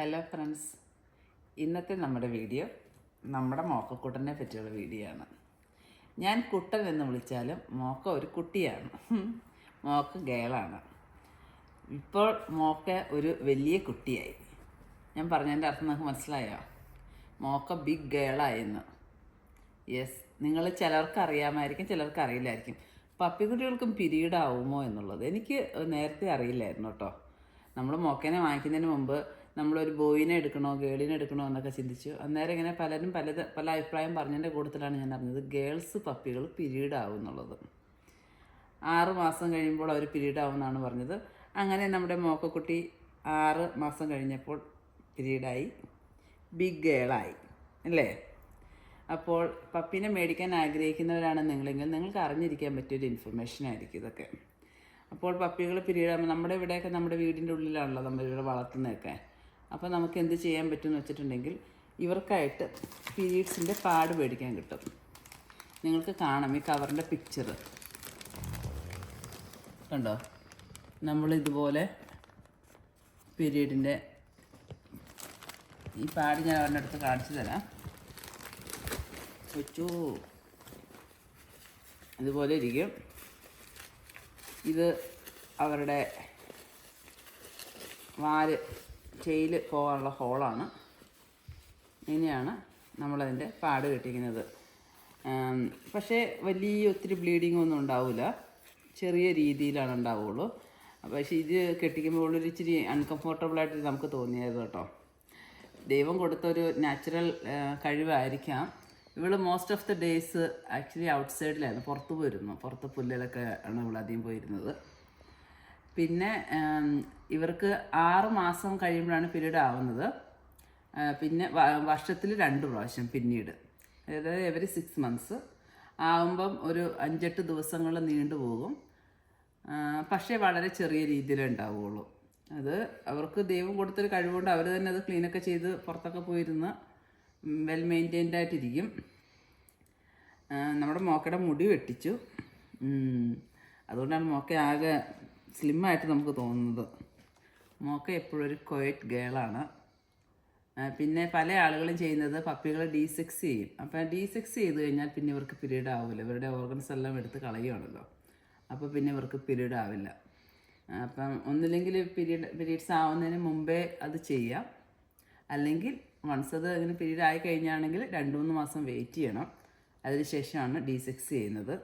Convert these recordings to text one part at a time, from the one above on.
Hello friends ഇന്നത്തെ നമ്മുടെ video നമ്മുടെ മോക്കക്കുട്ടനെ പറ്റിയുള്ള വീഡിയോ ആണ്. ഞാൻ കുട്ടൻ എന്ന് വിളിച്ചാലും മോക്ക ഒരു കുട്ടിയാണ്. മോക്ക ഗേളാണ്. ഇപ്പോൾ മോക്ക ഒരു വലിയ കുട്ടിയായി. ഞാൻ പറഞ്ഞതിന്റെ അർത്ഥം നിങ്ങൾക്ക് മനസ്സിലായോ? മോക്ക ബിഗ് ഗേളായെന്ന് യെസ് നിങ്ങൾ ചിലർക്ക് അറിയാമായിരിക്കും ചിലർക്ക് അറിയില്ലായിരിക്കും. പപ്പിക്കുട്ടികൾക്കും പിരീഡ് ആവുമോ എന്നുള്ളത് എനിക്ക് നേരത്തെ അറിയില്ലായിരുന്നു കേട്ടോ. നമ്മൾ മോക്കേനെ വാങ്ങിക്കുന്നതിന് മുമ്പ് നമ്മളൊരു ബോയിനെ എടുക്കണോ ഗേളിനെ എടുക്കണോ എന്നൊക്കെ ചിന്തിച്ചു. അന്നേരം ഇങ്ങനെ പലരും പല പല അഭിപ്രായം പറഞ്ഞതിന്റെ കൂട്ടത്തിലാണ് ഞാൻ അറിഞ്ഞത് ഗേൾസ് പപ്പികൾ പിരീഡ് ആവുന്നുള്ളത് ആറ് മാസം കഴിയുമ്പോൾ അവർ പിരീഡ് ആവുമെന്നാണ് പറഞ്ഞത്. അങ്ങനെ നമ്മുടെ മോക്കക്കുട്ടി ആറ് മാസം കഴിഞ്ഞപ്പോൾ പിരീഡായി. ബിഗ് ഗേളായി അല്ലേ? അപ്പോൾ പപ്പിനെ മേടിക്കാൻ ആഗ്രഹിക്കുന്നവരാണ് നിങ്ങളെങ്കിൽ നിങ്ങൾക്ക് അറിഞ്ഞിരിക്കാൻ പറ്റിയൊരു ഇൻഫർമേഷൻ ആയിരിക്കും ഇതൊക്കെ. അപ്പോൾ പപ്പികൾ പിരീഡ് നമ്മുടെ ഇവിടെയൊക്കെ നമ്മുടെ വീടിന്റെ ഉള്ളിലാണല്ലോ നമ്മൾ ഇവിടെ വളർത്തുന്നതൊക്കെ. അപ്പോൾ നമുക്ക് എന്ത് ചെയ്യാൻ പറ്റുമെന്ന് വെച്ചിട്ടുണ്ടെങ്കിൽ ഇവർക്കായിട്ട് പീരീഡ്സിന്റെ പാട് മേടിക്കാൻ കിട്ടും. നിങ്ങൾക്ക് കാണാം ഈ കവറിന്റെ പിക്ചർ കണ്ടോ? നമ്മൾ ഇതുപോലെ പീരീഡിന്റെ ഈ പാട് ഞാൻ അവരുടെ അടുത്ത് കാണിച്ചു തരാം. കൊച്ചു. ഇതുപോലെ ഇരിക്കും. ഇത് അവരുടെ വാൽ ചെയിൽ പോകാനുള്ള ഹോളാണ്. ഇങ്ങനെയാണ് നമ്മളതിന്റെ പാട് കെട്ടിക്കുന്നത്. പക്ഷേ വലിയ ഒത്തിരി ബ്ലീഡിംഗ് ഒന്നും ഉണ്ടാവില്ല ചെറിയ രീതിയിലാണ് ഉണ്ടാവുള്ളൂ. പക്ഷേ ഇത് കെട്ടിക്കുമ്പോൾ ഒരു ഇച്ചിരി അൺകംഫർട്ടബിളായിട്ട് നമുക്ക് തോന്നിയത് കേട്ടോ. ദൈവം കൊടുത്തൊരു നാച്ചുറൽ കഴിവായിരിക്കാം. ഇവൾ most of the days actually out സൈഡിലായിരുന്നു പുറത്ത് പോയിരുന്നു. പുറത്ത് പുല്ലിലൊക്കെ ആണ് ഇവൾ അധികം പോയിരുന്നത്. പിന്നെ ഇവർക്ക് ആറ് മാസം കഴിയുമ്പോഴാണ് പീരീഡ് ആവുന്നത്. പിന്നെ വർഷത്തിൽ രണ്ട് പ്രാവശ്യം പിന്നീട്. അതായത് എവറി സിക്സ് മന്ത്സ് ആവുമ്പം ഒരു അഞ്ചെട്ട് ദിവസങ്ങൾ നീണ്ടു പോകും. പക്ഷേ വളരെ ചെറിയ രീതിയിലേ ഉണ്ടാവുകയുള്ളൂ. അത് അവർക്ക് ദൈവം കൊടുത്തൊരു കഴിവുകൊണ്ട് അവർ തന്നെ അത് ക്ലീനൊക്കെ ചെയ്ത് പുറത്തൊക്കെ പോയിരുന്ന് വെൽ മെയിന്റൈൻഡ് ആയിട്ടിരിക്കും. നമ്മുടെ മോക്കയുടെ മുടി വെട്ടിച്ചു. അതുകൊണ്ടാണ് മോക്ക ആകെ സ്ലിമ്മായിട്ട് നമുക്ക് തോന്നുന്നത്. മോക്ക എപ്പോഴും ഒരു ക്വയറ്റ് ഗേളാണ് പിന്നെ പല ആളുകളും ചെയ്യുന്നത് പപ്പികൾ ഡി സെക്സ് ചെയ്യും. അപ്പം ഡീസെക്സ് ചെയ്ത് കഴിഞ്ഞാൽ പിന്നെ ഇവർക്ക് പീരീഡ് ആവില്ല ഇവരുടെ ഓർഗൻസ് എല്ലാം എടുത്ത് കളയുകയാണല്ലോ അപ്പോൾ പിന്നെ ഇവർക്ക് പീരീഡ് ആവില്ല അപ്പം ഒന്നില്ലെങ്കിൽ പിരീഡ് പീരീഡ്സ് ആവുന്നതിന് മുമ്പേ അത് ചെയ്യാം. അല്ലെങ്കിൽ വൺസ് അത് അങ്ങനെ പീരീഡ് ആയി കഴിഞ്ഞാണെങ്കിൽ രണ്ട് മൂന്ന് മാസം വെയിറ്റ് ചെയ്യണം. അതിനുശേഷമാണ് ഡീസെക്സ് ചെയ്യുന്നത്.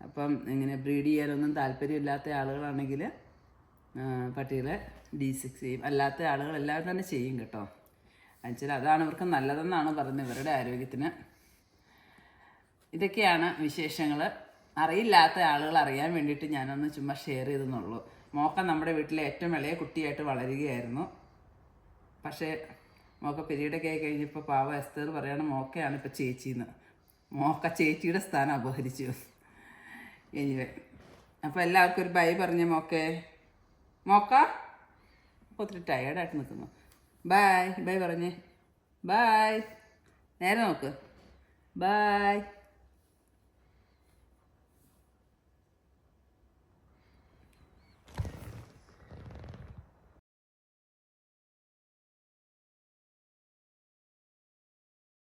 അപ്പം ഇങ്ങനെ ബ്രീഡ് ചെയ്യാനൊന്നും താല്പര്യമില്ലാത്ത ആളുകളാണെങ്കിൽ പട്ടികളെ പട്ടികളെ ഡീസെക്സ് ചെയ്യും. അല്ലാത്ത ആളുകൾ എല്ലാവരും തന്നെ ചെയ്യും കേട്ടോ. എന്നുവെച്ചാൽ അതാണ് ഇവർക്ക് നല്ലതെന്നാണ് പറയുന്നത് ഇവരുടെ ആരോഗ്യത്തിന്. ഇതൊക്കെയാണ് വിശേഷങ്ങൾ. അറിയില്ലാത്ത ആളുകൾ അറിയാൻ വേണ്ടിയിട്ട് ഞാനൊന്ന് ചുമ്മാ ഷെയർ ചെയ്തെന്നുള്ളൂ. മോക്ക നമ്മുടെ വീട്ടിലെ ഏറ്റവും ഇളയ കുട്ടിയായിട്ട് വളരുകയായിരുന്നു. പക്ഷേ മോക്ക പിരീഡൊക്കെ ആയി കഴിഞ്ഞപ്പോൾ പാവ എസ്തർ പറയണം മോക്കയാണ് ഇപ്പോൾ ചേച്ചിന്ന്. മോക്ക ചേച്ചിയുടെ സ്ഥാനം അപഹരിച്ചു. എനിവേ അപ്പോൾ എല്ലാവർക്കും ഒരു ബൈ പറഞ്ഞ മോക്കെ. മോക്ക? അപ്പോൾ ഒത്തിരി ടയേർഡായിട്ട് നിൽക്കുന്നു ബൈ ബൈ പറഞ്ഞേ. ബൈ നേരെ നോക്ക്. ബൈ